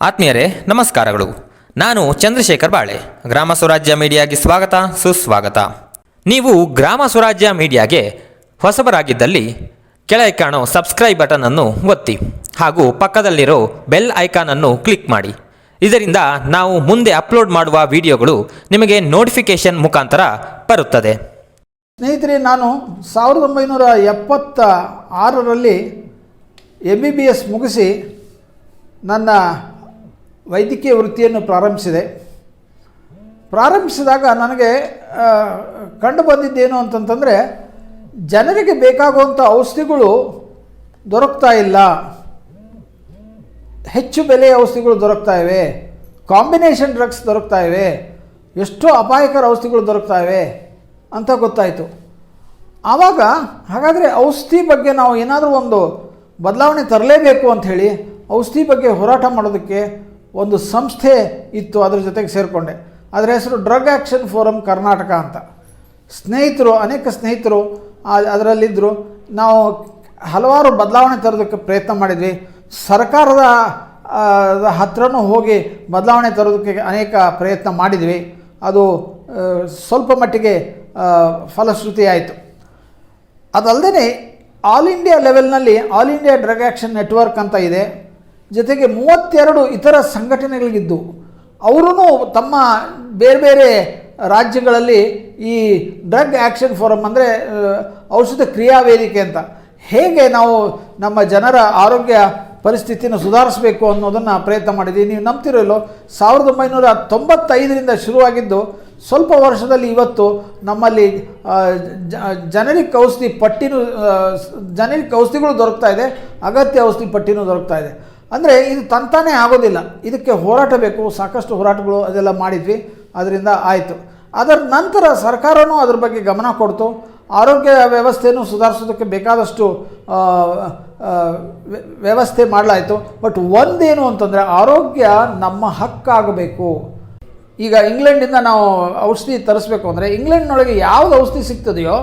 ಆತ್ಮೀಯರೇ, ನಮಸ್ಕಾರಗಳು. ನಾನು ಚಂದ್ರಶೇಖರ್ ಬಾಳೆ. ಗ್ರಾಮ ಸ್ವರಾಜ್ಯ ಮೀಡಿಯಾಗೆ ಸ್ವಾಗತ, ಸುಸ್ವಾಗತ. ನೀವು ಗ್ರಾಮ ಸ್ವರಾಜ್ಯ ಮೀಡಿಯಾಗೆ ಹೊಸಬರಾಗಿದ್ದಲ್ಲಿ ಕೆಳಗೆ ಕಾಣೋ ಸಬ್ಸ್ಕ್ರೈಬ್ ಬಟನ್ ಅನ್ನು ಒತ್ತಿ ಹಾಗೂ ಪಕ್ಕದಲ್ಲಿರೋ ಬೆಲ್ ಐಕಾನ್ ಅನ್ನು ಕ್ಲಿಕ್ ಮಾಡಿ. ಇದರಿಂದ ನಾವು ಮುಂದೆ ಅಪ್ಲೋಡ್ ಮಾಡುವ ವಿಡಿಯೋಗಳು ನಿಮಗೆ ನೋಟಿಫಿಕೇಶನ್ ಮುಖಾಂತರ ಬರುತ್ತದೆ. ಸ್ನೇಹಿತರೆ, ನಾನು ಸಾವಿರದ ಒಂಬೈನೂರ ಎಪ್ಪತ್ತ ಆರರಲ್ಲಿ ಎಂ ಬಿ ಬಿ ಎಸ್ ಮುಗಿಸಿ ನನ್ನ ವೈದ್ಯಕೀಯ ವೃತ್ತಿಯನ್ನು ಪ್ರಾರಂಭಿಸಿದೆ. ಪ್ರಾರಂಭಿಸಿದಾಗ ನನಗೆ ಕಂಡು ಬಂದಿದ್ದೇನು ಅಂತಂತಂದರೆ, ಜನರಿಗೆ ಬೇಕಾಗುವಂಥ ಔಷಧಿಗಳು ದೊರಕ್ತಾ ಇಲ್ಲ. ಹೆಚ್ಚು ಬೆಲೆಯ ಔಷಧಿಗಳು ದೊರಕ್ತಾ ಇವೆ. ಕಾಂಬಿನೇಷನ್ ಡ್ರಗ್ಸ್ ದೊರಕ್ತಾ ಇವೆ. ಎಷ್ಟೋ ಅಪಾಯಕರ ಔಷಧಿಗಳು ದೊರಕ್ತಾ ಇವೆ ಅಂತ ಗೊತ್ತಾಯಿತು. ಆವಾಗ ಹಾಗಾದರೆ ಔಷಧಿ ಬಗ್ಗೆ ನಾವು ಏನಾದರೂ ಒಂದು ಬದಲಾವಣೆ ತರಲೇಬೇಕು ಅಂಥೇಳಿ ಔಷಧಿ ಬಗ್ಗೆ ಹೋರಾಟ ಮಾಡೋದಕ್ಕೆ ಒಂದು ಸಂಸ್ಥೆ ಇತ್ತು ಅದ್ರ ಜೊತೆಗೆ ಸೇರಿಕೊಂಡೆ. ಅದರ ಹೆಸರು ಡ್ರಗ್ ಆ್ಯಕ್ಷನ್ ಫೋರಮ್ ಕರ್ನಾಟಕ ಅಂತ. ಸ್ನೇಹಿತರು, ಅನೇಕ ಸ್ನೇಹಿತರು ಅದರಲ್ಲಿದ್ದರು ನಾವು ಹಲವಾರು ಬದಲಾವಣೆ ತರೋದಕ್ಕೆ ಪ್ರಯತ್ನ ಮಾಡಿದ್ವಿ. ಸರ್ಕಾರದ ಹತ್ರನೂ ಹೋಗಿ ಬದಲಾವಣೆ ತರೋದಕ್ಕೆ ಅನೇಕ ಪ್ರಯತ್ನ ಮಾಡಿದ್ವಿ. ಅದು ಸ್ವಲ್ಪ ಮಟ್ಟಿಗೆ ಫಲಶ್ರುತಿ ಆಯಿತು ಅದಲ್ಲದೆ all India ಲೆವೆಲ್ನಲ್ಲಿ all India drug action network ಅಂತ ಇದೆ. ಜೊತೆಗೆ ಮೂವತ್ತೆರಡು ಇತರ ಸಂಘಟನೆಗಳಿಗಿದ್ದು ಅವರೂ ತಮ್ಮ ಬೇರೆ ಬೇರೆ ರಾಜ್ಯಗಳಲ್ಲಿ ಈ ಡ್ರಗ್ ಆ್ಯಕ್ಷನ್ ಫೋರಮ್ ಅಂದರೆ ಔಷಧ ಕ್ರಿಯಾ ವೇದಿಕೆ ಅಂತ. ಹೇಗೆ ನಾವು ನಮ್ಮ ಜನರ ಆರೋಗ್ಯ ಪರಿಸ್ಥಿತಿನ ಸುಧಾರಿಸಬೇಕು ಅನ್ನೋದನ್ನು ಪ್ರಯತ್ನ ಮಾಡಿದ್ದೀವಿ. ನೀವು ನಂಬ್ತಿರಲ್ಲೋ ಸಾವಿರದ ಒಂಬೈನೂರ ತೊಂಬತ್ತೈದರಿಂದ ಶುರುವಾಗಿದ್ದು, ಸ್ವಲ್ಪ ವರ್ಷದಲ್ಲಿ ಇವತ್ತು ನಮ್ಮಲ್ಲಿ ಜನರಿಕ್ ಔಷಧಿ ಪಟ್ಟಿನೂ ಜನರಿಕ್ ಔಷಧಿಗಳು ದೊರಕ್ತಾ ಇದೆ, ಅಗತ್ಯ ಔಷಧಿ ಪಟ್ಟಿನೂ ದೊರಕ್ತಾ ಇದೆ. ಅಂದರೆ ಇದು ತಂತಾನೇ ಆಗೋದಿಲ್ಲ. ಇದಕ್ಕೆ ಹೋರಾಟ ಬೇಕು, ಸಾಕಷ್ಟು ಹೋರಾಟಗಳು ಅದೆಲ್ಲ ಮಾಡಿದ್ವಿ ಅದರಿಂದ ಆಯಿತು. ಅದರ ನಂತರ ಸರ್ಕಾರವೂ ಅದ್ರ ಬಗ್ಗೆ ಗಮನ ಕೊಡ್ತು. ಆರೋಗ್ಯ ವ್ಯವಸ್ಥೆಯನ್ನು ಸುಧಾರಿಸೋದಕ್ಕೆ ಬೇಕಾದಷ್ಟು ವ್ಯವಸ್ಥೆ ಮಾಡಲಾಯಿತು. ಬಟ್ ಒಂದೇನು ಅಂತಂದರೆ ಆರೋಗ್ಯ ನಮ್ಮ ಹಕ್ಕಾಗಬೇಕು. ಈಗ ಇಂಗ್ಲೆಂಡಿಂದ ನಾವು ಔಷಧಿ ತರಿಸ್ಬೇಕು ಅಂದರೆ ಇಂಗ್ಲೆಂಡ್ನೊಳಗೆ ಯಾವುದು ಔಷಧಿ ಸಿಗ್ತದೆಯೋ,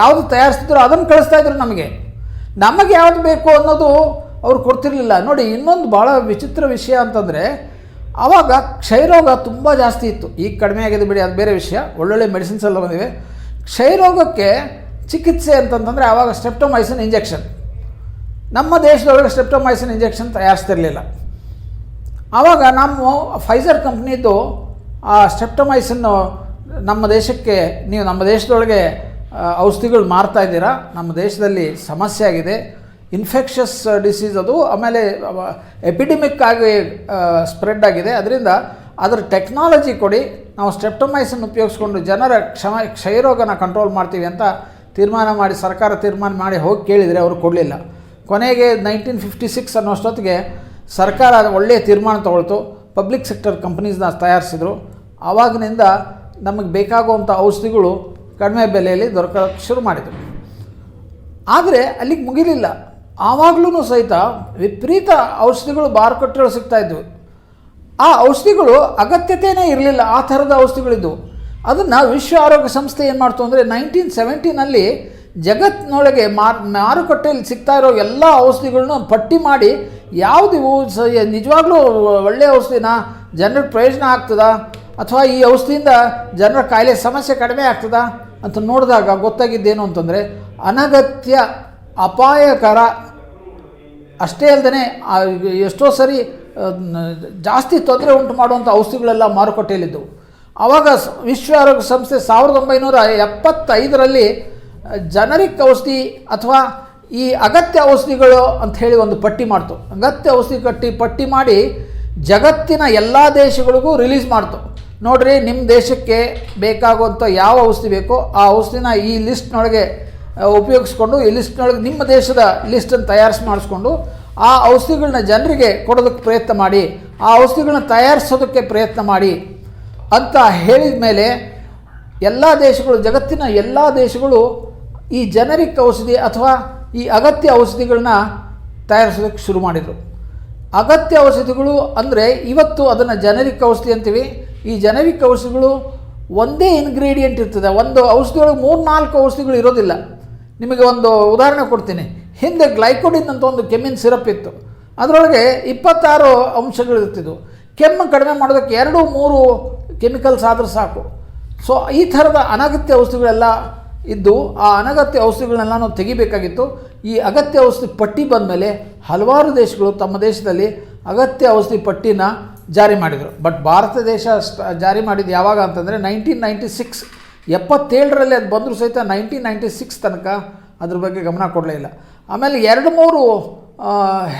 ಯಾವುದು ತಯಾರಿಸ್ತಿದ್ರೋ ಅದನ್ನು ಕಳಿಸ್ತಾ ಇದ್ರು ನಮಗೆ. ನಮಗೆ ಯಾವುದು ಬೇಕು ಅನ್ನೋದು ಅವ್ರು ಕೊಡ್ತಿರ್ಲಿಲ್ಲ. ನೋಡಿ, ಇನ್ನೊಂದು ಭಾಳ ವಿಚಿತ್ರ ವಿಷಯ ಅಂತಂದರೆ ಆವಾಗ ಕ್ಷಯರೋಗ ತುಂಬ ಜಾಸ್ತಿ ಇತ್ತು. ಈಗ ಕಡಿಮೆ ಆಗಿದೆ ಬಿಡಿ, ಅದು ಬೇರೆ ವಿಷಯ. ಒಳ್ಳೊಳ್ಳೆ ಮೆಡಿಸಿನ್ಸ್ ಎಲ್ಲ ಬಂದಿವೆ. ಕ್ಷಯರೋಗಕ್ಕೆ ಚಿಕಿತ್ಸೆ ಅಂತಂತಂದರೆ ಆವಾಗ ಸ್ಟೆಪ್ಟೊಮೈಸಿನ್ ಇಂಜೆಕ್ಷನ್ ನಮ್ಮ ದೇಶದೊಳಗೆ ಸ್ಟೆಪ್ಟೊಮೈಸಿನ್ ಇಂಜೆಕ್ಷನ್ ತಯಾರಿಸ್ತಿರ್ಲಿಲ್ಲ. ಆವಾಗ ನಮ್ಮ ಫೈಸರ್ ಕಂಪ್ನಿದು ಆ ಸ್ಟೆಪ್ಟೊಮೈಸನ್ನು ನಮ್ಮ ದೇಶಕ್ಕೆ, ನೀವು ನಮ್ಮ ದೇಶದೊಳಗೆ ಔಷಧಿಗಳು ಮಾರ್ತಾ ಇದ್ದೀರಾ, ನಮ್ಮ ದೇಶದಲ್ಲಿ ಸಮಸ್ಯೆ ಆಗಿದೆ. ಇನ್ಫೆಕ್ಷಸ್ ಡಿಸೀಸ್ ಅದು, ಆಮೇಲೆ ಎಪಿಡೆಮಿಕ್ ಆಗಿ ಸ್ಪ್ರೆಡ್ ಆಗಿದೆ. ಅದರಿಂದ ಅದರ ಟೆಕ್ನಾಲಜಿ ಕೊಡಿ. ನಾವು ಸ್ಟೆಪ್ಟೊಮೈಸನ್ ಉಪಯೋಗಿಸ್ಕೊಂಡು ಜನರ ಕ್ಷಮ, ಕ್ಷಯರೋಗನ ಕಂಟ್ರೋಲ್ ಮಾಡ್ತೀವಿ ಅಂತ ತೀರ್ಮಾನ ಮಾಡಿ, ಸರ್ಕಾರ ತೀರ್ಮಾನ ಮಾಡಿ ಹೋಗಿ ಕೇಳಿದರೆ ಅವರು ಕೊಡಲಿಲ್ಲ. ಕೊನೆಗೆ ನೈನ್ಟೀನ್ ಫಿಫ್ಟಿ ಸಿಕ್ಸ್ ಅನ್ನೋಷ್ಟೊತ್ತಿಗೆ ಸರ್ಕಾರ ಒಳ್ಳೆಯ ತೀರ್ಮಾನ ತೊಗೊಳ್ತು. Public sector ಕಂಪ್ನೀಸ್ನ ತಯಾರಿಸಿದ್ರು. ಆವಾಗಿನಿಂದ ನಮಗೆ ಬೇಕಾಗುವಂಥ ಔಷಧಿಗಳು ಕಡಿಮೆ ಬೆಲೆಯಲ್ಲಿ ದೊರಕೋಕ್ಕೆ ಶುರು ಮಾಡಿದರು. ಆದರೆ ಅಲ್ಲಿಗೆ ಮುಗಿಲಿಲ್ಲ. ಆವಾಗಲೂ ಸಹಿತ ವಿಪರೀತ ಔಷಧಿಗಳು ಮಾರುಕಟ್ಟೆಗಳು ಸಿಗ್ತಾಯಿದ್ವು ಆ ಔಷಧಿಗಳು ಅಗತ್ಯತೆಯೇ ಇರಲಿಲ್ಲ. ಆ ಥರದ ಔಷಧಿಗಳಿದ್ದವು ಅದನ್ನು ವಿಶ್ವ ಆರೋಗ್ಯ ಸಂಸ್ಥೆ ಏನು ಮಾಡ್ತು ಅಂದರೆ ನೈನ್ಟೀನ್ ಸೆವೆಂಟಿನಲ್ಲಿ ಜಗತ್ತಿನೊಳಗೆ ಮಾರ್, ಮಾರುಕಟ್ಟೆಯಲ್ಲಿ ಸಿಗ್ತಾ ಇರೋ ಎಲ್ಲ ಔಷಧಿಗಳನ್ನ ಪಟ್ಟಿ ಮಾಡಿ ಯಾವುದು ಇವು ಸ, ನಿಜವಾಗ್ಲೂ ಒಳ್ಳೆಯ ಔಷಧಿನ? ಜನರ ಪ್ರಯೋಜನ ಆಗ್ತದ? ಅಥವಾ ಈ ಔಷಧಿಯಿಂದ ಜನರ ಕಾಯಿಲೆ ಸಮಸ್ಯೆ ಕಡಿಮೆ ಆಗ್ತದ? ಅಂತ ನೋಡಿದಾಗ ಗೊತ್ತಾಗಿದ್ದೇನು ಅಂತಂದರೆ ಅನಗತ್ಯ ಅಪಾಯಕರ ಅಷ್ಟೇ ಅಲ್ಲದೆ ಎಷ್ಟೋ ಸರಿ ಜಾಸ್ತಿ ತೊಂದರೆ ಉಂಟು ಮಾಡುವಂಥ ಔಷಧಿಗಳೆಲ್ಲ ಮಾರುಕಟ್ಟೆಯಲ್ಲಿದ್ದವು. ಆವಾಗ ವಿಶ್ವ ಆರೋಗ್ಯ ಸಂಸ್ಥೆ ಸಾವಿರದ ಒಂಬೈನೂರ ಎಪ್ಪತ್ತೈದರಲ್ಲಿ, ಜನರಿಕ್ ಔಷಧಿ ಅಥವಾ ಈ ಅಗತ್ಯ ಔಷಧಿಗಳು ಅಂತ ಹೇಳಿ ಒಂದು ಪಟ್ಟಿ ಮಾಡ್ತು. ಅಗತ್ಯ ಔಷಧಿ ಕಟ್ಟಿ, ಪಟ್ಟಿ ಮಾಡಿ ಜಗತ್ತಿನ ಎಲ್ಲ ದೇಶಗಳಿಗೂ ರಿಲೀಸ್ ಮಾಡ್ತು. ನೋಡ್ರಿ ನಿಮ್ಮ ದೇಶಕ್ಕೆ ಬೇಕಾಗುವಂಥ ಯಾವ ಔಷಧಿ ಬೇಕೋ, ಆ ಔಷಧಿನ ಈ ಲಿಸ್ಟ್ನೊಳಗೆ ಉಪಯೋಗಿಸ್ಕೊಂಡು ಈ ಲಿಸ್ಟ್ನೊಳಗೆ ನಿಮ್ಮ ದೇಶದ ಲಿಸ್ಟನ್ನು ತಯಾರಿಸಿ ಮಾಡಿಸ್ಕೊಂಡು ಆ ಔಷಧಿಗಳನ್ನ ಜನರಿಗೆ ಕೊಡೋದಕ್ಕೆ ಪ್ರಯತ್ನ ಮಾಡಿ, ಆ ಔಷಧಿಗಳನ್ನ ತಯಾರಿಸೋದಕ್ಕೆ ಪ್ರಯತ್ನ ಮಾಡಿ ಅಂತ ಹೇಳಿದ ಮೇಲೆ ಎಲ್ಲ ದೇಶಗಳು, ಜಗತ್ತಿನ ಎಲ್ಲ ದೇಶಗಳು ಈ ಜನರಿಕ್ ಔಷಧಿ ಅಥವಾ ಈ ಅಗತ್ಯ ಔಷಧಿಗಳನ್ನ ತಯಾರಿಸೋದಕ್ಕೆ ಶುರು ಮಾಡಿದರು. ಅಗತ್ಯ ಔಷಧಿಗಳು ಅಂದರೆ ಇವತ್ತು ಅದನ್ನು ಜನರಿಕ್ ಔಷಧಿ ಅಂತೀವಿ. ಈ ಜನರಿಕ್ ಔಷಧಿಗಳು ಒಂದೇ ಇನ್ಗ್ರೀಡಿಯೆಂಟ್ ಇರ್ತದೆ. ಒಂದು ಔಷಧಿಯೊಳಗೆ ಮೂರು ನಾಲ್ಕು ಔಷಧಿಗಳು ಇರೋದಿಲ್ಲ. ನಿಮಗೆ ಒಂದು ಉದಾಹರಣೆ ಕೊಡ್ತೀನಿ. ಹಿಂದೆ ಗ್ಲೈಕೋಡಿನ್ ಅಂತ ಒಂದು ಕೆಮ್ಮಿನ ಸಿರಪ್ ಇತ್ತು. ಅದರೊಳಗೆ ಇಪ್ಪತ್ತಾರು ಅಂಶಗಳಿರ್ತಿದ್ವು. ಕೆಮ್ಮು ಕಡಿಮೆ ಮಾಡೋದಕ್ಕೆ ಎರಡು, ಮೂರು ಕೆಮಿಕಲ್ಸ್ ಆದರೂ ಸಾಕು. ಸೊ ಈ ಥರದ ಅನಗತ್ಯ ಔಷಧಿಗಳೆಲ್ಲ ಇದ್ದು, ಆ ಅನಗತ್ಯ ಔಷಧಿಗಳನ್ನೆಲ್ಲ ನಾವು ತೆಗಿಬೇಕಾಗಿತ್ತು. ಈ ಅಗತ್ಯ ಔಷಧಿ ಪಟ್ಟಿ ಬಂದ ಮೇಲೆ ಹಲವಾರು ದೇಶಗಳು ತಮ್ಮ ದೇಶದಲ್ಲಿ ಅಗತ್ಯ ಔಷಧಿ ಪಟ್ಟಿನ ಜಾರಿ ಮಾಡಿದರು. ಬಟ್ ಭಾರತ ದೇಶ ಜಾರಿ ಮಾಡಿದ್ದು ಯಾವಾಗ ಅಂತಂದರೆ ನೈನ್ಟೀನ್ ನೈಂಟಿ ಸಿಕ್ಸ್ ಎಪ್ಪತ್ತೇಳರಲ್ಲಿ ಅದು ಬಂದರೂ ಸಹಿತ ನೈನ್ಟೀನ್ ನೈಂಟಿ ಸಿಕ್ಸ್ ತನಕ ಅದ್ರ ಬಗ್ಗೆ ಗಮನ ಕೊಡಲೇ ಇಲ್ಲ. ಆಮೇಲೆ ಎರಡು ಮೂರು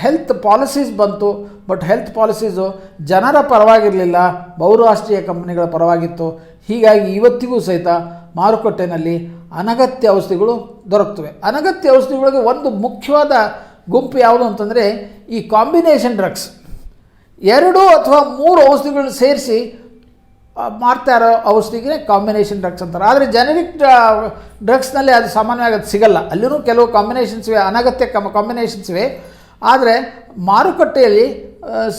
ಹೆಲ್ತ್ ಪಾಲಿಸೀಸ್ ಬಂತು ಬಟ್ ಹೆಲ್ತ್ ಪಾಲಿಸೀಸು ಜನರ ಪರವಾಗಿರಲಿಲ್ಲ, ಬಹುರಾಷ್ಟ್ರೀಯ ಕಂಪ್ನಿಗಳ ಪರವಾಗಿತ್ತು. ಹೀಗಾಗಿ ಇವತ್ತಿಗೂ ಸಹಿತ ಮಾರುಕಟ್ಟೆಯಲ್ಲಿ ಅನಗತ್ಯ ಔಷಧಿಗಳು ದೊರಕ್ತವೆ. ಅನಗತ್ಯ ಔಷಧಿಗಳಿಗೆ ಒಂದು ಮುಖ್ಯವಾದ ಗುಂಪು ಯಾವುದು ಅಂತಂದರೆ ಈ ಕಾಂಬಿನೇಷನ್ ಡ್ರಗ್ಸ್. ಎರಡು ಅಥವಾ ಮೂರು ಔಷಧಿಗಳನ್ನ ಸೇರಿಸಿ ಆ, ಮಾಡ್ತಾ ಇರೋ ಔಷಧಿಗೆ ಕಾಂಬಿನೇಷನ್ ಡ್ರಗ್ಸ್ ಅಂತಾರೆ. ಆದರೆ ಜನರಿಕ್ ಡ್ರಗ್ಸ್ನಲ್ಲಿ ಅದು ಸಾಮಾನ್ಯವಾಗಿ ಅದು ಸಿಗಲ್ಲ. ಅಲ್ಲಿನೂ ಕೆಲವು ಕಾಂಬಿನೇಷನ್ಸ್ ಇವೆ ಅನಗತ್ಯ ಕಮ್ ಕಾಂಬಿನೇಷನ್ಸ್ ಇವೆ. ಆದರೆ ಮಾರುಕಟ್ಟೆಯಲ್ಲಿ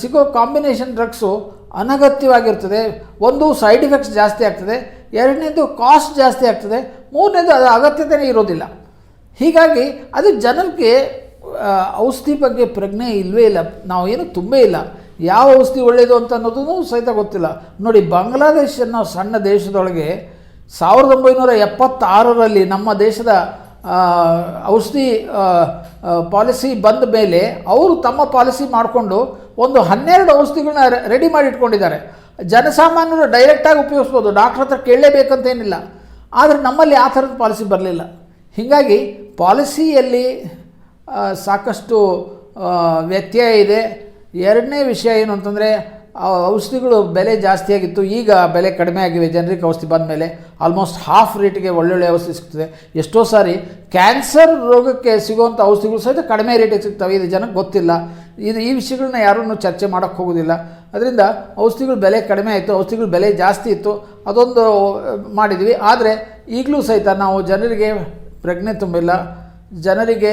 ಸಿಗೋ ಕಾಂಬಿನೇಷನ್ ಡ್ರಗ್ಸು ಅನಗತ್ಯವಾಗಿರ್ತದೆ. ಒಂದು ಸೈಡ್ ಎಫೆಕ್ಟ್ಸ್ ಜಾಸ್ತಿ ಆಗ್ತದೆ ಎರಡನೇದು ಕಾಸ್ಟ್ ಜಾಸ್ತಿ ಆಗ್ತದೆ ಮೂರನೇದು ಅದು ಅಗತ್ಯತೆಯೇ ಇರೋದಿಲ್ಲ. ಹೀಗಾಗಿ ಅದು ಜನರಿಗೆ ಔಷಧಿ ಬಗ್ಗೆ ಪ್ರಜ್ಞೆ ಇಲ್ಲವೇ ಇಲ್ಲ. ನಾವು ಏನು ತುಂಬೇ ಇಲ್ಲ. ಯಾವ ಔಷಧಿ ಒಳ್ಳೆಯದು ಅಂತ ಅನ್ನೋದನ್ನು ಸಹಿತ ಗೊತ್ತಿಲ್ಲ. ನೋಡಿ ಬಾಂಗ್ಲಾದೇಶ್ ಅನ್ನೋ ಸಣ್ಣ ದೇಶದೊಳಗೆ ಸಾವಿರದ ಒಂಬೈನೂರ ಎಪ್ಪತ್ತಾರರಲ್ಲಿ ನಮ್ಮ ದೇಶದ ಔಷಧಿ ಪಾಲಿಸಿ ಬಂದ ಮೇಲೆ ಅವರು ತಮ್ಮ ಪಾಲಿಸಿ ಮಾಡಿಕೊಂಡು ಒಂದು ಹನ್ನೆರಡು ಔಷಧಿಗಳನ್ನ ರೆಡಿ ಮಾಡಿ ಇಟ್ಕೊಂಡಿದ್ದಾರೆ. ಜನಸಾಮಾನ್ಯರು ಡೈರೆಕ್ಟಾಗಿ ಉಪಯೋಗಿಸ್ಬೋದು ಡಾಕ್ಟ್ರ್ ಹತ್ರ ಕೇಳಲೇಬೇಕಂತೇನಿಲ್ಲ ಆದರೆ ನಮ್ಮಲ್ಲಿ ಆ ಥರದ ಪಾಲಿಸಿ ಬರಲಿಲ್ಲ. ಹೀಗಾಗಿ ಪಾಲಿಸಿಯಲ್ಲಿ ಸಾಕಷ್ಟು ವ್ಯತ್ಯಯ ಇದೆ. ಎರಡನೇ ವಿಷಯ ಏನು ಅಂತಂದರೆ ಔಷಧಿಗಳು ಬೆಲೆ ಜಾಸ್ತಿಯಾಗಿತ್ತು ಈಗ ಬೆಲೆ ಕಡಿಮೆ ಆಗಿವೆ ಜನರಿಗೆ ಔಷಧಿ ಬಂದ ಮೇಲೆ ಆಲ್ಮೋಸ್ಟ್ ಹಾಫ್ ರೇಟಿಗೆ ಒಳ್ಳೊಳ್ಳೆ ಔಷಧಿ ಸಿಗ್ತದೆ. ಎಷ್ಟೋ ಸಾರಿ ಕ್ಯಾನ್ಸರ್ ರೋಗಕ್ಕೆ ಸಿಗುವಂಥ ಔಷಧಿಗಳು ಸಹಿತ ಕಡಿಮೆ ರೇಟಿಗೆ ಸಿಗ್ತವೆ, ಇದು ಜನಕ್ಕೆ ಗೊತ್ತಿಲ್ಲ. ಇದು ಈ ವಿಷಯಗಳನ್ನ ಯಾರೂ ಚರ್ಚೆ ಮಾಡೋಕ್ಕೆ ಹೋಗೋದಿಲ್ಲ. ಅದರಿಂದ ಔಷಧಿಗಳ ಬೆಲೆ ಕಡಿಮೆ ಆಯಿತು, ಔಷಧಿಗಳ ಬೆಲೆ ಜಾಸ್ತಿ ಇತ್ತು, ಅದೊಂದು ಮಾಡಿದ್ವಿ. ಆದರೆ ಈಗಲೂ ಸಹಿತ ನಾವು ಜನರಿಗೆ ಪ್ರಜ್ಞೆ ತುಂಬಿಲ್ಲ. ಜನರಿಗೆ,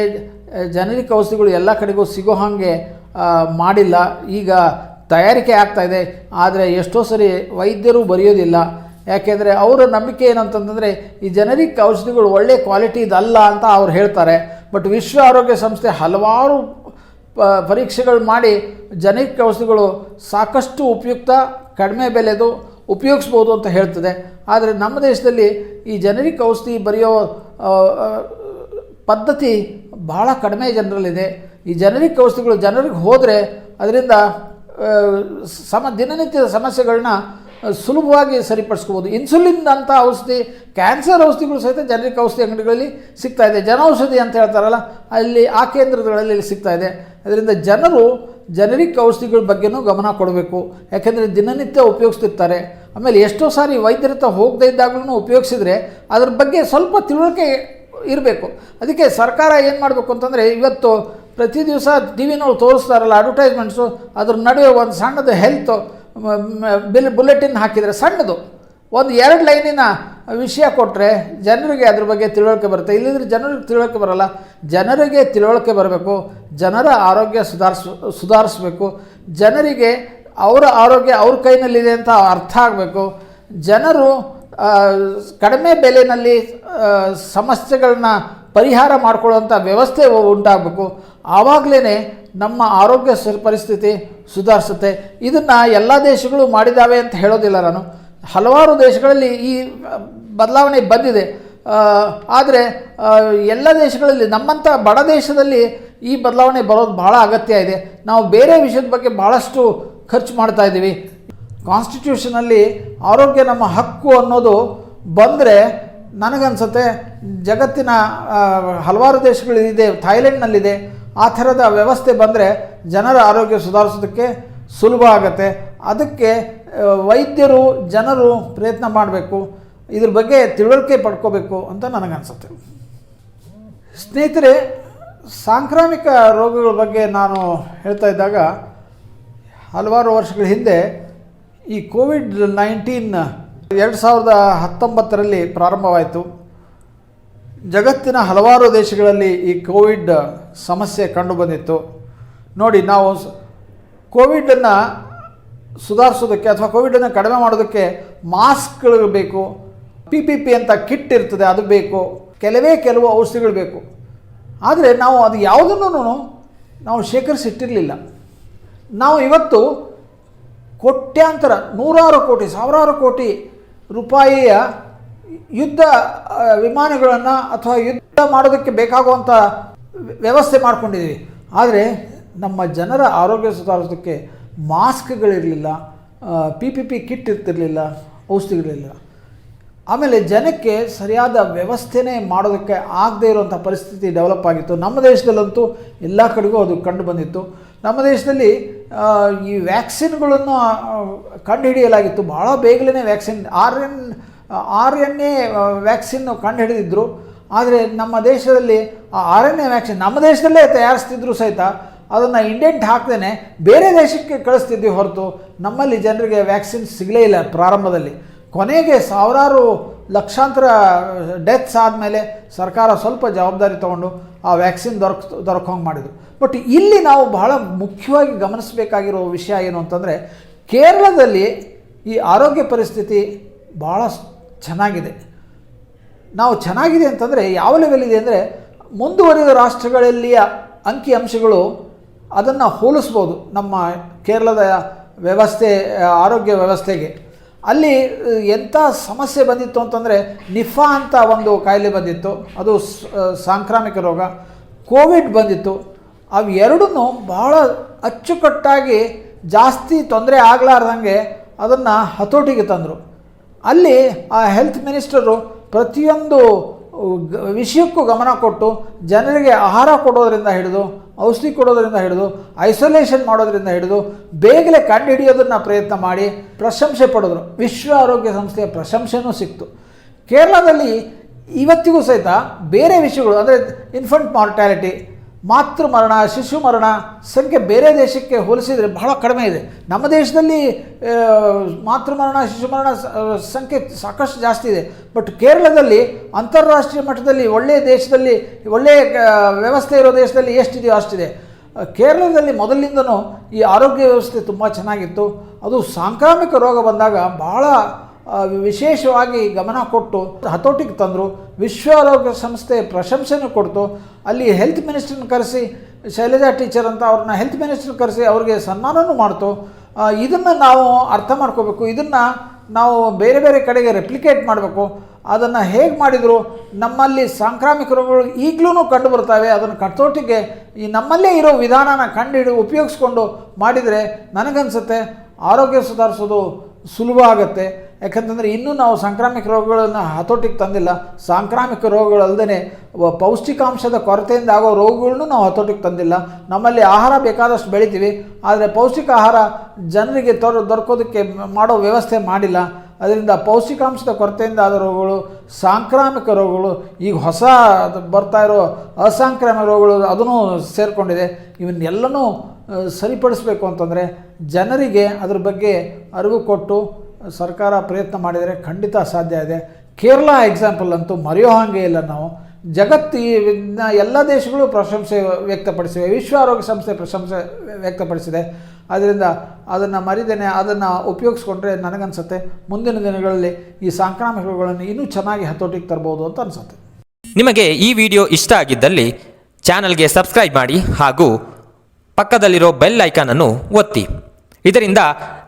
ಜನರಿಕ್ ಔಷಧಿಗಳು ಎಲ್ಲ ಕಡೆಗೂ ಸಿಗೋ ಹಾಗೆ ಮಾಡಿಲ್ಲ. ಈಗ ತಯಾರಿಕೆ ಆಗ್ತಾ ಇದೆ. ಆದರೆ ಎಷ್ಟೋ ಸರಿ ವೈದ್ಯರು ಬರೆಯೋದಿಲ್ಲ. ಯಾಕೆಂದರೆ ಅವರ ನಂಬಿಕೆ ಏನಂತಂದರೆ ಈ ಜನರಿಕ್ ಔಷಧಿಗಳು ಒಳ್ಳೆ ಕ್ವಾಲಿಟಿ ಇದಲ್ಲ ಅಂತ ಅವ್ರು ಹೇಳ್ತಾರೆ. ಬಟ್ ವಿಶ್ವ ಆರೋಗ್ಯ ಸಂಸ್ಥೆ ಹಲವಾರು ಪರೀಕ್ಷೆಗಳು ಮಾಡಿ ಜನರಿಕ್ ಔಷಧಿಗಳು ಸಾಕಷ್ಟು ಉಪಯುಕ್ತ, ಕಡಿಮೆ ಬೆಲೆದು ಉಪಯೋಗಿಸ್ಬೋದು ಅಂತ ಹೇಳ್ತದೆ. ಆದರೆ ನಮ್ಮ ದೇಶದಲ್ಲಿ ಈ ಜನರಿಕ್ ಔಷಧಿ ಬರೆಯೋ ಪದ್ಧತಿ ಭಾಳ ಕಡಿಮೆ ಜನರಲ್ಲಿದೆ. ಈ ಜನರಿಕ್ ಔಷಧಿಗಳು ಜನರಿಗೆ ಹೋದರೆ ಅದರಿಂದ ಸಮ ದಿನನಿತ್ಯದ ಸಮಸ್ಯೆಗಳನ್ನ ಸುಲಭವಾಗಿ ಸರಿಪಡಿಸ್ಕೋಬೋದು ಇನ್ಸುಲಿನ್ ಅಂಥ ಔಷಧಿ, ಕ್ಯಾನ್ಸರ್ ಔಷಧಿಗಳು ಸಹಿತ ಜನರಿಕ್ ಔಷಧಿ ಅಂಗಡಿಗಳಲ್ಲಿ ಸಿಗ್ತಾ ಇದೆ. ಜನೌಷಧಿ ಅಂತ ಹೇಳ್ತಾರಲ್ಲ, ಅಲ್ಲಿ ಆ ಕೇಂದ್ರಗಳಲ್ಲಿ ಇಲ್ಲಿ ಸಿಗ್ತಾ ಇದೆ. ಅದರಿಂದ ಜನರು ಜನರಿಕ್ ಔಷಧಿಗಳ ಬಗ್ಗೆನೂ ಗಮನ ಕೊಡಬೇಕು. ಯಾಕೆಂದರೆ ದಿನನಿತ್ಯ ಉಪಯೋಗಿಸ್ತಿರ್ತಾರೆ. ಆಮೇಲೆ ಎಷ್ಟೋ ಸಾರಿ ವೈದ್ಯರ ಹತ್ರ ಹೋಗದೇ ಇದ್ದಾಗಲೂ ಉಪಯೋಗಿಸಿದರೆ ಅದ್ರ ಬಗ್ಗೆ ಸ್ವಲ್ಪ ತಿಳುವಳಿಕೆ ಇರಬೇಕು. ಅದಕ್ಕೆ ಸರ್ಕಾರ ಏನು ಮಾಡಬೇಕು ಅಂತಂದರೆ, ಇವತ್ತು ಪ್ರತಿ ದಿವಸ ಟಿ ವಿನವ್ರು ತೋರಿಸ್ತಾರಲ್ಲ ಅಡ್ವರ್ಟೈಸ್ಮೆಂಟ್ಸು ಅದ್ರ ನಡುವೆ ಒಂದು ಸಣ್ಣದು ಹೆಲ್ತ್ ಬಿಲ್ ಬುಲೆಟಿನ್ ಹಾಕಿದರೆ ಸಣ್ಣದು. ಒಂದು ಎರಡು ಲೈನಿನ ವಿಷಯ ಕೊಟ್ಟರೆ ಜನರಿಗೆ ಅದ್ರ ಬಗ್ಗೆ ತಿಳುವಳಿಕೆ ಬರುತ್ತೆ. ಇಲ್ಲದ್ರೆ ಜನರಿಗೆ ತಿಳುವಳಿಕೆ ಬರಲ್ಲ. ಜನರಿಗೆ ತಿಳುವಳಿಕೆ ಬರಬೇಕು. ಜನರ ಆರೋಗ್ಯ ಸುಧಾರಿಸ್, ಸುಧಾರಿಸ್ಬೇಕು. ಜನರಿಗೆ ಅವರ ಆರೋಗ್ಯ ಅವ್ರ ಕೈನಲ್ಲಿದೆ ಅಂತ ಅರ್ಥ ಆಗಬೇಕು. ಜನರು ಕಡಿಮೆ ಬೆಲೆಯಲ್ಲಿ ಸಮಸ್ಯೆಗಳನ್ನ ಪರಿಹಾರ ಮಾಡ್ಕೊಳ್ಳುವಂಥ ವ್ಯವಸ್ಥೆ ಉಂಟಾಗಬೇಕು. ಆವಾಗಲೇ ನಮ್ಮ ಆರೋಗ್ಯ ಪರಿಸ್ಥಿತಿ ಸುಧಾರಿಸುತ್ತೆ. ಇದನ್ನು ಎಲ್ಲ ದೇಶಗಳು ಮಾಡಿದ್ದಾವೆ ಅಂತ ಹೇಳೋದಿಲ್ಲ ನಾನು. ಹಲವಾರು ದೇಶಗಳಲ್ಲಿ ಈ ಬದಲಾವಣೆ ಬಂದಿದೆ. ಆದರೆ ಎಲ್ಲ ದೇಶಗಳಲ್ಲಿ ನಮ್ಮಂಥ ಬಡ ದೇಶದಲ್ಲಿ ಈ ಬದಲಾವಣೆ ಬರೋದು ಭಾಳ ಅಗತ್ಯ ಇದೆ. ನಾವು ಬೇರೆ ವಿಷಯದ ಬಗ್ಗೆ ಭಾಳಷ್ಟು ಖರ್ಚು ಮಾಡ್ತಾ ಇದ್ದೀವಿ. ಕಾನ್ಸ್ಟಿಟ್ಯೂಷನಲ್ಲಿ ಆರೋಗ್ಯ ನಮ್ಮ ಹಕ್ಕು ಅನ್ನೋದು ಬಂದರೆ ನನಗನ್ಸುತ್ತೆ, ಜಗತ್ತಿನ ಹಲವಾರು ದೇಶಗಳಿದೆ ಥೈಲ್ಯಾಂಡ್ನಲ್ಲಿದೆ ಆ ಥರದ ವ್ಯವಸ್ಥೆ ಬಂದರೆ ಜನರ ಆರೋಗ್ಯ ಸುಧಾರಿಸೋದಕ್ಕೆ ಸುಲಭ ಆಗುತ್ತೆ. ಅದಕ್ಕೆ ವೈದ್ಯರು, ಜನರು ಪ್ರಯತ್ನ ಮಾಡಬೇಕು. ಇದ್ರ ಬಗ್ಗೆ ತಿಳುವಳಿಕೆ ಪಡ್ಕೋಬೇಕು ಅಂತ ನನಗನ್ಸುತ್ತೆ. ಸ್ನೇಹಿತರೆ, ಸಾಂಕ್ರಾಮಿಕ ರೋಗಗಳ ಬಗ್ಗೆ ನಾನು ಹೇಳ್ತಾ ಇದ್ದಾಗ ಹಲವಾರು ವರ್ಷಗಳ ಹಿಂದೆ ಈ ಕೋವಿಡ್ ನೈನ್ಟೀನ್ ಎರಡು ಸಾವಿರದ ಹತ್ತೊಂಬತ್ತರಲ್ಲಿ ಪ್ರಾರಂಭವಾಯಿತು. ಜಗತ್ತಿನ ಹಲವಾರು ದೇಶಗಳಲ್ಲಿ ಈ ಕೋವಿಡ್ ಸಮಸ್ಯೆ ಕಂಡುಬಂದಿತ್ತು ನೋಡಿ, ನಾವು ಕೋವಿಡನ್ನು ಸುಧಾರಿಸೋದಕ್ಕೆ ಅಥವಾ ಕೋವಿಡನ್ನು ಕಡಿಮೆ ಮಾಡೋದಕ್ಕೆ ಮಾಸ್ಕ್ಗಳು ಬೇಕು, ಪಿ ಪಿ ಪಿ ಅಂತ ಕಿಟ್ ಇರ್ತದೆ, ಅದು ಬೇಕು, ಕೆಲವೇ ಕೆಲವು ಔಷಧಿಗಳು ಬೇಕು. ಆದರೆ ನಾವು ಅದು ಯಾವುದನ್ನು ನಾವು ಶೇಖರಿಸಿಟ್ಟಿರಲಿಲ್ಲ. ನಾವು ಇವತ್ತು ಕೋಟ್ಯಾಂತರ, ನೂರಾರು ಕೋಟಿ, ಸಾವಿರಾರು ಕೋಟಿ ರೂಪಾಯಿಯ ಯುದ್ಧ ವಿಮಾನಗಳನ್ನು ಅಥವಾ ಯುದ್ಧ ಮಾಡೋದಕ್ಕೆ ಬೇಕಾಗುವಂಥ ವ್ಯವಸ್ಥೆ ಮಾಡ್ಕೊಂಡಿದ್ದೀವಿ. ಆದರೆ ನಮ್ಮ ಜನರ ಆರೋಗ್ಯ ಸುಧಾರಿಸೋದಕ್ಕೆ ಮಾಸ್ಕ್ಗಳಿರಲಿಲ್ಲ ಪಿ ಪಿ ಪಿ ಕಿಟ್ ಇರ್ತಿರಲಿಲ್ಲ, ಔಷಧಿಗಳಿರಲಿಲ್ಲ. ಆಮೇಲೆ ಜನಕ್ಕೆ ಸರಿಯಾದ ವ್ಯವಸ್ಥೆನೇ ಮಾಡೋದಕ್ಕೆ ಆಗದೇ ಇರುವಂಥ ಪರಿಸ್ಥಿತಿ ಡೆವಲಪ್ ಆಗಿತ್ತು. ನಮ್ಮ ದೇಶದಲ್ಲಂತೂ ಎಲ್ಲ ಕಡೆಗೂ ಅದು ಕಂಡು ಬಂದಿತ್ತು. ನಮ್ಮ ದೇಶದಲ್ಲಿ ಈ ವ್ಯಾಕ್ಸಿನ್ಗಳನ್ನು ಕಂಡುಹಿಡಿಯಲಾಗಿತ್ತು ಭಾಳ ಬೇಗಲೇ vaccine R N R N A vaccine ಕಂಡುಹಿಡಿದಿದ್ದರು ಆದರೆ ನಮ್ಮ ದೇಶದಲ್ಲಿ ಆ ಆರ್ ಎನ್ ಎ ವ್ಯಾಕ್ಸಿನ್ ನಮ್ಮ ದೇಶದಲ್ಲೇ ತಯಾರಿಸ್ತಿದ್ರು ಸಹಿತ ಅದನ್ನು ಇಂಡೆಂಟ್ ಹಾಕ್ದೇ ಬೇರೆ ದೇಶಕ್ಕೆ ಕಳಿಸ್ತಿದ್ವಿ ಹೊರತು ನಮ್ಮಲ್ಲಿ ಜನರಿಗೆ ವ್ಯಾಕ್ಸಿನ್ ಸಿಗಲೇ ಇಲ್ಲ ಪ್ರಾರಂಭದಲ್ಲಿ. ಕೊನೆಗೆ ಸಾವಿರಾರು ಲಕ್ಷಾಂತರ ಡೆತ್ಸ್ ಆದಮೇಲೆ ಸರ್ಕಾರ ಸ್ವಲ್ಪ ಜವಾಬ್ದಾರಿ ತಗೊಂಡು ಆ ವ್ಯಾಕ್ಸಿನ್ ದೊರಕ್ ದೊರಕಂಗೆ ಮಾಡಿದರು. ಬಟ್ ಇಲ್ಲಿ ನಾವು ಬಹಳ ಮುಖ್ಯವಾಗಿ ಗಮನಿಸಬೇಕಾಗಿರೋ ವಿಷಯ ಏನು ಅಂತಂದರೆ ಕೇರಳದಲ್ಲಿ ಈ ಆರೋಗ್ಯ ಪರಿಸ್ಥಿತಿ ಭಾಳ ಚೆನ್ನಾಗಿದೆ. ನಾವು ಚೆನ್ನಾಗಿದೆ ಅಂತಂದರೆ ಯಾವ ಲೆವೆಲ್ ಇದೆ ಅಂದರೆ ಮುಂದುವರಿದ ರಾಷ್ಟ್ರಗಳಲ್ಲಿಯ ಅಂಕಿ ಅಂಶಗಳು ಅದನ್ನು ಹೋಲಿಸ್ಬೋದು ನಮ್ಮ ಕೇರಳದ ವ್ಯವಸ್ಥೆ, ಆರೋಗ್ಯ ವ್ಯವಸ್ಥೆಗೆ. ಅಲ್ಲಿ ಎಂಥ ಸಮಸ್ಯೆ ಬಂದಿತ್ತು ಅಂತಂದರೆ ನಿಫಾ ಅಂತ ಒಂದು ಕಾಯಿಲೆ ಬಂದಿತ್ತು. ಅದು ಸಾಂಕ್ರಾಮಿಕ ರೋಗ. ಕೋವಿಡ್ ಬಂದಿತ್ತು. ಅವು ಬಹಳ ಅಚ್ಚುಕಟ್ಟಾಗಿ ಜಾಸ್ತಿ ತೊಂದರೆ ಆಗಲಾರ್ದಂಗೆ ಅದನ್ನು ಹತೋಟಿಗೆ ತಂದರು. ಅಲ್ಲಿ ಆ ಹೆಲ್ತ್ ಮಿನಿಸ್ಟರು ಪ್ರತಿಯೊಂದು ವಿಷಯಕ್ಕೂ ಗಮನ ಕೊಟ್ಟು ಜನರಿಗೆ ಆಹಾರ ಕೊಡೋದರಿಂದ ಹಿಡಿದು, ಔಷಧಿ ಕೊಡೋದರಿಂದ ಹಿಡಿದು ಐಸೋಲೇಷನ್ ಮಾಡೋದರಿಂದ ಹಿಡಿದು, ಬೇಗನೆ ಕಂಡುಹಿಡಿಯೋದನ್ನು ಪ್ರಯತ್ನ ಮಾಡಿ ಪ್ರಶಂಸೆ ಪಡೆದ್ರು. ವಿಶ್ವ ಆರೋಗ್ಯ ಸಂಸ್ಥೆಯ ಪ್ರಶಂಸೆನೂ ಸಿಕ್ತು. ಕೇರಳದಲ್ಲಿ ಇವತ್ತಿಗೂ ಸಹಿತ ಬೇರೆ ವಿಷಯಗಳು, ಅಂದರೆ ಇನ್ಫಂಟ್ ಮಾರ್ಟ್ಯಾಲಿಟಿ ಮಾತೃ ಮರಣ ಶಿಶು ಮರಣ ಸಂಖ್ಯೆ ಬೇರೆ ದೇಶಕ್ಕೆ ಹೋಲಿಸಿದರೆ ಬಹಳ ಕಡಿಮೆ ಇದೆ. ನಮ್ಮ ದೇಶದಲ್ಲಿ ಮಾತೃ ಮರಣ ಶಿಶು ಮರಣ ಸಂಖ್ಯೆ ಸಾಕಷ್ಟು ಜಾಸ್ತಿ ಇದೆ. ಬಟ್ ಕೇರಳದಲ್ಲಿ ಅಂತಾರಾಷ್ಟ್ರೀಯ ಮಟ್ಟದಲ್ಲಿ ಒಳ್ಳೆಯ ದೇಶದಲ್ಲಿ ಒಳ್ಳೆಯ ವ್ಯವಸ್ಥೆ ಇರೋ ದೇಶದಲ್ಲಿ ಎಷ್ಟಿದೆಯೋ ಅಷ್ಟಿದೆ. ಕೇರಳದಲ್ಲಿ ಮೊದಲಿಂದನೂ ಈ ಆರೋಗ್ಯ ವ್ಯವಸ್ಥೆ ತುಂಬ ಚೆನ್ನಾಗಿತ್ತು. ಅದು ಸಾಂಕ್ರಾಮಿಕ ರೋಗ ಬಂದಾಗ ಆ, ವಿಶೇಷವಾಗಿ ಗಮನ ಕೊಟ್ಟು ಹತೋಟಿಗೆ ತಂದರು, ವಿಶ್ವ ಆರೋಗ್ಯ ಸಂಸ್ಥೆ ಪ್ರಶಂಸೆನೂ ಕೊಡ್ತು. ಅಲ್ಲಿ ಹೆಲ್ತ್ ಮಿನಿಸ್ಟ್ರನ್ನ ಕರೆಸಿ, ಶೈಲಜಾ ಟೀಚರ್ ಅಂತ ಅವ್ರನ್ನ ಹೆಲ್ತ್ ಮಿನಿಸ್ಟ್ರ್ ಕರೆಸಿ ಅವ್ರಿಗೆ ಸನ್ಮಾನವೂ ಮಾಡ್ತು. ಇದನ್ನು ನಾವು ಅರ್ಥ ಮಾಡ್ಕೋಬೇಕು. ಇದನ್ನು ನಾವು ಬೇರೆ ಬೇರೆ ಕಡೆಗೆ ರೆಪ್ಲಿಕೇಟ್ ಮಾಡಬೇಕು. ಅದನ್ನು ಹೇಗೆ ಮಾಡಿದರು? ನಮ್ಮಲ್ಲಿ ಸಾಂಕ್ರಾಮಿಕ ರೋಗಗಳು ಈಗಲೂ ಕಂಡು ಬರ್ತವೆ ಅದನ್ನು ಕಟ್ಟೋಟಿಗೆ ಈ ನಮ್ಮಲ್ಲೇ ಇರೋ ವಿಧಾನನ ಕಂಡುಹಿಡಿ ಉಪಯೋಗಿಸ್ಕೊಂಡು ಮಾಡಿದರೆ ನನಗನ್ಸುತ್ತೆ, ಆರೋಗ್ಯ ಸುಧಾರಿಸೋದು ಸುಲಭ ಆಗುತ್ತೆ. ಯಾಕಂತಂದರೆ ಇನ್ನೂ ನಾವು ಸಾಂಕ್ರಾಮಿಕ ರೋಗಗಳನ್ನು ಹತೋಟಿಗೆ ತಂದಿಲ್ಲ. ಸಾಂಕ್ರಾಮಿಕ ರೋಗಗಳಲ್ಲದೆ ಪೌಷ್ಟಿಕಾಂಶದ ಕೊರತೆಯಿಂದ ಆಗೋ ರೋಗಗಳನ್ನು ನಾವು ಹತೋಟಿಗೆ ತಂದಿಲ್ಲ. ನಮ್ಮಲ್ಲಿ ಆಹಾರ ಬೇಕಾದಷ್ಟು ಬೆಳಿತೀವಿ. ಆದರೆ ಪೌಷ್ಟಿಕ ಆಹಾರ ಜನರಿಗೆ ತೊರ ದೊರಕೋದಕ್ಕೆ ಮಾಡೋ ವ್ಯವಸ್ಥೆ ಮಾಡಿಲ್ಲ. ಅದರಿಂದ ಪೌಷ್ಟಿಕಾಂಶದ ಕೊರತೆಯಿಂದ ಆದ ರೋಗಗಳು, ಸಾಂಕ್ರಾಮಿಕ ರೋಗಗಳು, ಈಗ ಹೊಸ ಬರ್ತಾ ಇರೋ ಅಸಾಂಕ್ರಾಮಿಕ ರೋಗಗಳು ಅದನ್ನು ಸೇರಿಕೊಂಡಿದೆ. ಇವನ್ನೆಲ್ಲನೂ ಸರಿಪಡಿಸಬೇಕು ಅಂತಂದರೆ ಜನರಿಗೆ ಅದ್ರ ಬಗ್ಗೆ ಅರಿವು ಕೊಟ್ಟು ಸರ್ಕಾರ ಪ್ರಯತ್ನ ಮಾಡಿದರೆ ಖಂಡಿತ ಸಾಧ್ಯ ಇದೆ. ಕೇರಳ ಎಕ್ಸಾಂಪಲ್ ಅಂತೂ ಮರೆಯೋ ಹಾಗೆ ಇಲ್ಲ ನಾವು. ಜಗತ್ತು ಈ ವಿಜ್ಞ- ಎಲ್ಲ ದೇಶಗಳು ಪ್ರಶಂಸೆ ವ್ಯಕ್ತಪಡಿಸಿವೆ. ವಿಶ್ವ ಆರೋಗ್ಯ ಸಂಸ್ಥೆ ಪ್ರಶಂಸೆ ವ್ಯಕ್ತಪಡಿಸಿದೆ. ಅದರಿಂದ ಅದನ್ನು ಮರಿದೇನೆ, ಅದನ್ನು ಉಪಯೋಗಿಸ್ಕೊಂಡ್ರೆ ನನಗನ್ಸುತ್ತೆ. ಮುಂದಿನ ದಿನಗಳಲ್ಲಿ ಈ ಸಾಂಕ್ರಾಮಿಕ ರೋಗಗಳನ್ನು ಇನ್ನೂ ಚೆನ್ನಾಗಿ ಹತೋಟಿಗೆ ತರ್ಬೋದು ಅಂತ ಅನಿಸುತ್ತೆ. ನಿಮಗೆ ಈ ವಿಡಿಯೋ ಇಷ್ಟ ಆಗಿದ್ದಲ್ಲಿ ಚಾನಲ್ಗೆ ಸಬ್ಸ್ಕ್ರೈಬ್ ಮಾಡಿ ಹಾಗೂ ಪಕ್ಕದಲ್ಲಿರೋ ಬೆಲ್ ಐಕಾನನ್ನು ಒತ್ತಿ. ಇದರಿಂದ